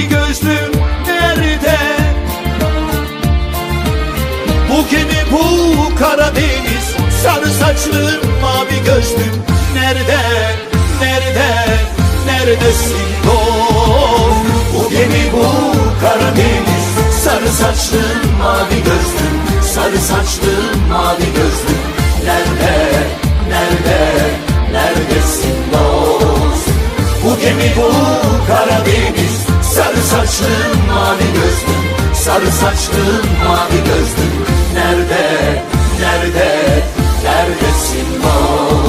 gözlüm nerede? Bu kimi bu Karadeniz sarı saçlı mavi gözlüm nerede? Nerede? Neredesin dost? Bu gemi bu Karadeniz sarı saçlı mavi gözlüm sarı saçlı mavi gözlüm nerede? Nerede? Neredesin dost? Bu gemi bu saçlım mavi gözlüm Sarı saçlım mavi gözlüm. Nerede, nerede, neredesin? Dost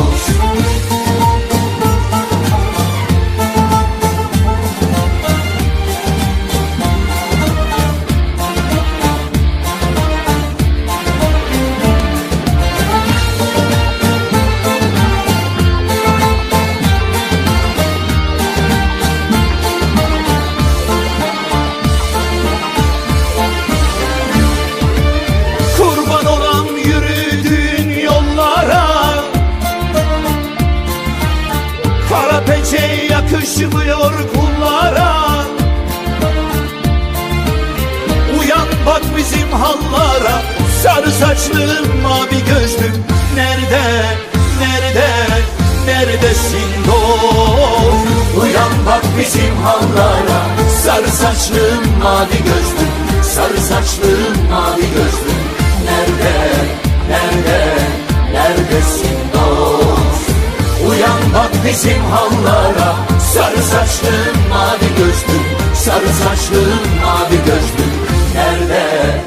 Kara peçe yakışmıyor kullara. Uyan bak bizim hallara. Sarı saçlım mavi gözlüm Nerede, nerede, neredesin dost Uyan bak bizim hallara. Sarı saçlım mavi gözlüm Sarı saçlım mavi gözlüm bizim hallara Sarı saçlım mavi gözlüm. Sarı saçlım mavi gözlüm. Nerede,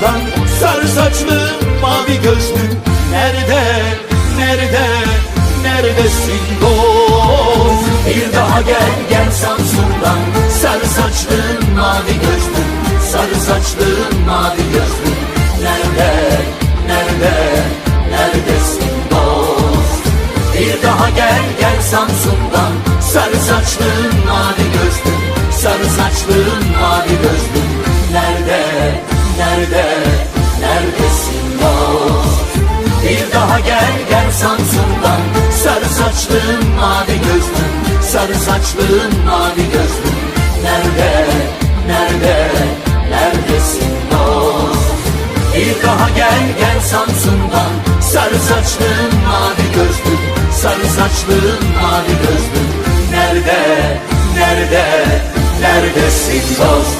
Samsun'dan Sarı saçlı mavi gözlü. Nerede, nerede, neredesin dost? Bir daha gel gel Samsun'dan. Sarı saçlı mavi gözlü. Sarı saçlı mavi gözlü. Nerede, nerede, neredesin dost? Bir daha gel gel Samsun'dan. Sarı saçlı mavi gözlü. Sarı saçlı mavi gözlü. Nerede, nerede, neredesin dost? Bir daha gel gel Samsun'dan. Sarı saçlı mavi gözlü Sarı saçlı mavi gözlü Nerede, nerede, neredesin dost? Bir daha gel gel Samsun'dan. Sarı saçlım mavi gözlüm. Sarı saçlım mavi gözlüm. Nerede, nerede, neredesin dost